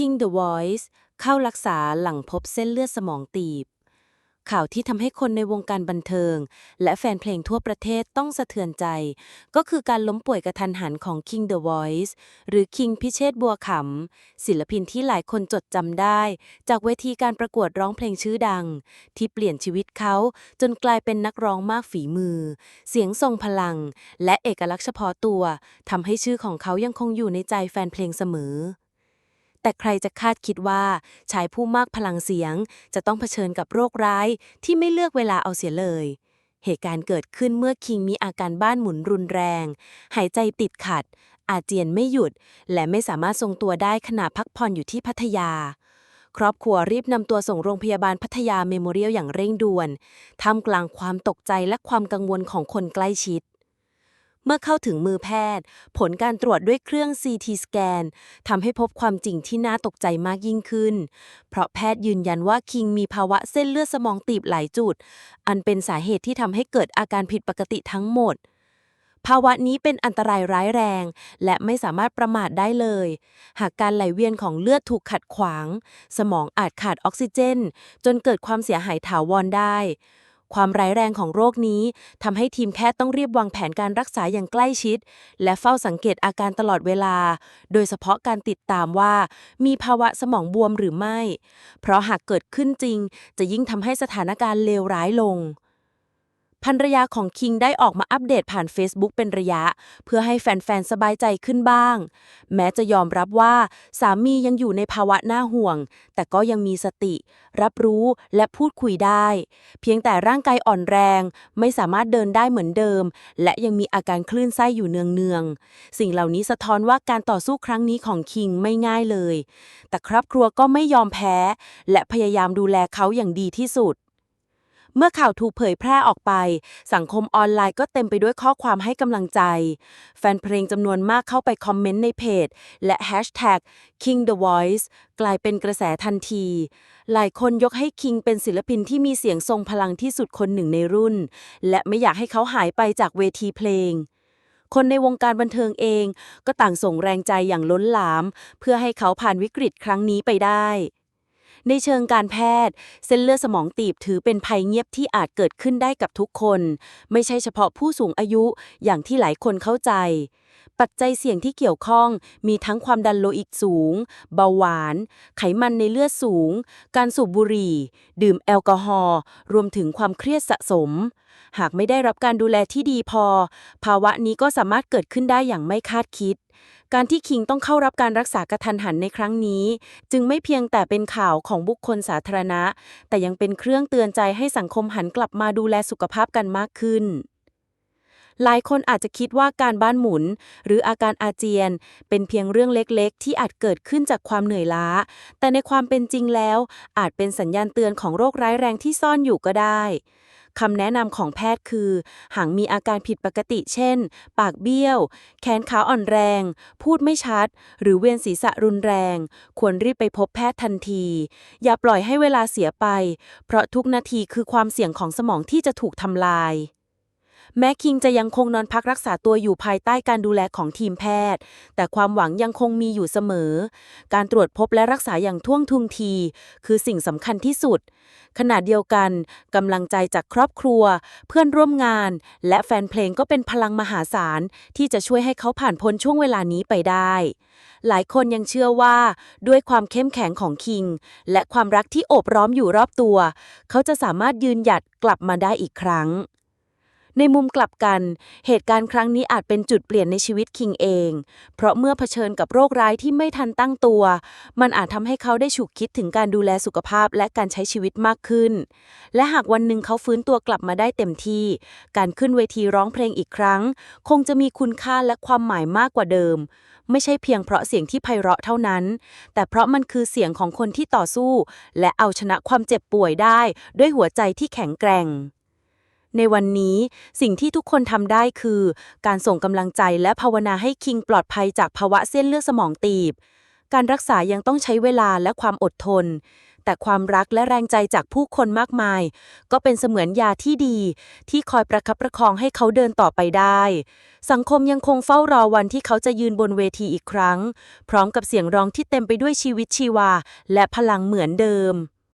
King The Voice เข้ารักษาหลังพบเส้นเลือดสมองตีบ ข่าวที่ทำให้คนในวงการบันเทิง และแฟนเพลงทั่วประเทศต้องสะเทือนใจ ก็คือการล้มป่วยกระทันหันของ King The Voice หรือ King พิเชษบัวขำ ศิลปินที่หลายคนจดจำได้ จากเวทีการประกวดร้องเพลงชื่อดัง ที่เปลี่ยนชีวิตเขาจนกลายเป็นนักร้องมากฝีมือ เสียงทรงพลัง และเอกลักษณ์เฉพาะตัวทำให้ชื่อของเขายังคงอยู่ในใจแฟนเพลงเสมอ แต่ใครจะคาดคิดว่าชายผู้มากพลังเสียง จะต้องเผชิญกับโรคร้ายที่ไม่เลือกเวลาเอาเสียเลย เหตุการณ์เกิดขึ้นเมื่อคิงมีอาการบ้านหมุนรุนแรง หายใจติดขัด อาเจียนไม่หยุด และไม่สามารถทรงตัวได้ขณะพักผ่อนอยู่ที่พัทยา ครอบครัวรีบนำตัวส่งโรงพยาบาลพัทยาเมโมเรียลอย่างเร่งด่วนท่ามกลางความตกใจและความกังวลของคนใกล้ชิด เมื่อเข้าถึงมือแพทย์ ผลการตรวจด้วยเครื่อง CT สแกนทำให้พบความจริงที่น่าตกใจมากยิ่งขึ้น เพราะแพทย์ยืนยันว่าคิงมีภาวะเส้นเลือดสมองตีบหลายจุด อันเป็นสาเหตุที่ทำให้เกิดอาการผิดปกติทั้งหมดภาวะนี้เป็นอันตรายร้ายแรง และไม่สามารถประมาทได้เลย หากการไหลเวียนของเลือดถูกขัดขวาง สมองอาจขาดออกซิเจน จนเกิดความเสียหายถาวรได้ ความร้ายแรงของโรคนี้ทำให้ทีมแพทย์ต้องรีบวางแผนการรักษาอย่างใกล้ชิด และเฝ้าสังเกตอาการตลอดเวลา โดยเฉพาะการติดตามว่า มีภาวะสมองบวมหรือไม่ เพราะหากเกิดขึ้นจริง จะยิ่งทำให้สถานการณ์เลวร้ายลง ภรรยาของคิงได้ออกมาอัปเดตผ่าน Facebook เป็นระยะ เพื่อให้แฟน ๆ สบายใจขึ้นบ้าง แม้จะยอมรับว่าสามียังอยู่ในภาวะน่าห่วง แต่ก็ยังมีสติ รับรู้และพูดคุยได้ เพียงแต่ร่างกายอ่อนแรง ไม่สามารถเดินได้เหมือนเดิม และยังมีอาการคลื่นไส้อยู่เนืองๆสิ่งเหล่านี้สะท้อนว่าการต่อสู้ครั้งนี้ของคิงไม่ง่ายเลย แต่ครอบครัวก็ไม่ยอมแพ้ และพยายามดูแลเขาอย่างดีที่สุด เมื่อข่าวถูกเผยแพร่ออกไป สังคมออนไลน์ก็เต็มไปด้วยข้อความให้กำลังใจ แฟนเพลงจำนวนมากเข้าไปคอมเมนต์ในเพจ และ Hashtag King The Voice กลายเป็นกระแสทันที หลายคนยกให้คิงเป็นศิลปินที่มีเสียงทรงพลังที่สุดคนหนึ่งในรุ่น และไม่อยากให้เขาหายไปจากเวทีเพลงคนในวงการบันเทิงเองก็ต่างส่งแรงใจอย่างล้นหลาม เพื่อให้เขาผ่านวิกฤตครั้งนี้ไปได้ ในเชิงการแพทย์ เส้นเลือดสมองตีบถือเป็นภัยเงียบที่อาจเกิดขึ้นได้กับทุกคน ไม่ใช่เฉพาะผู้สูงอายุอย่างที่หลายคนเข้าใจ ปัจจัยเสี่ยงที่เกี่ยวข้องมีทั้งความดันโลหิตสูง เบาหวาน ไขมันในเลือดสูง การสูบบุหรี่ ดื่มแอลกอฮอล์รวมถึงความเครียดสะสม หากไม่ได้รับการดูแลที่ดีพอ ภาวะนี้ก็สามารถเกิดขึ้นได้อย่างไม่คาดคิดการที่คิงต้องเข้ารับการรักษากระทันหันในครั้งนี้ จึงไม่เพียงแต่เป็นข่าวของบุคคลสาธารณะ แต่ยังเป็นเครื่องเตือนใจให้สังคมหันกลับมาดูแลสุขภาพกันมากขึ้นหลายคนอาจจะคิดว่าการบ้านหมุน หรืออาการอาเจียน เป็นเพียงเรื่องเล็กๆ ที่อาจเกิดขึ้นจากความเหนื่อยล้า แต่ในความเป็นจริงแล้ว อาจเป็นสัญญาณเตือนของโรคร้ายแรงที่ซ่อนอยู่ก็ได้ คำแนะนำของแพทย์คือ หากมีอาการผิดปกติเช่น ปากเบี้ยว แขนขาอ่อนแรง พูดไม่ชัด หรือเวียนศีรษะรุนแรง ควรรีบไปพบแพทย์ทันที อย่าปล่อยให้เวลาเสียไป เพราะทุกนาทีคือความเสี่ยงของสมองที่จะถูกทำลาย แม้คิงจะยังคงนอนพักรักษาตัวอยู่ภายใต้การดูแลของทีมแพทย์ แต่ความหวังยังคงมีอยู่เสมอ การตรวจพบและรักษาอย่างท่วงทุงที คือสิ่งสำคัญที่สุด ขณะเดียวกันกำลังใจจากครอบครัว เพื่อนร่วมงาน และแฟนเพลงก็เป็นพลังมหาศาล ที่จะช่วยให้เขาผ่านพ้นช่วงเวลานี้ไปได้ หลายคนยังเชื่อว่าด้วยความเข้มแข็งของคิง และความรักที่โอบร้อมอยู่รอบตัว เขาจะสามารถยืนหยัดกลับมาได้อีกครั้ง ในมุมกลับกัน เหตุการณ์ครั้งนี้อาจเป็นจุดเปลี่ยนในชีวิตคิงเอง เพราะเมื่อเผชิญกับโรคร้ายที่ไม่ทันตั้งตัว มันอาจทำให้เขาได้ฉุกคิดถึงการดูแลสุขภาพและการใช้ชีวิตมากขึ้น และหากวันหนึ่งเขาฟื้นตัวกลับมาได้เต็มที่ การขึ้นเวทีร้องเพลงอีกครั้ง คงจะมีคุณค่าและความหมายมากกว่าเดิม ไม่ใช่เพียงเพราะเสียงที่ไพเราะเท่านั้น แต่เพราะมันคือเสียงของคนที่ต่อสู้ และเอาชนะความเจ็บป่วยได้ ด้วยหัวใจที่แข็งแกร่ง ในวันนี้สิ่งที่ทุกคนทำได้คือ การส่งกำลังใจและภาวนาให้คิงปลอดภัยจากภาวะเส้นเลือดสมองตีบ การรักษายังต้องใช้เวลาและความอดทน แต่ความรักและแรงใจจากผู้คนมากมาย ก็เป็นเสมือนยาที่ดี ที่คอยประคับประคองให้เขาเดินต่อไปได้ สังคมยังคงเฝ้ารอวันที่เขาจะยืนบนเวทีอีกครั้ง พร้อมกับเสียงร้องที่เต็มไปด้วยชีวิตชีวา และพลังเหมือนเดิม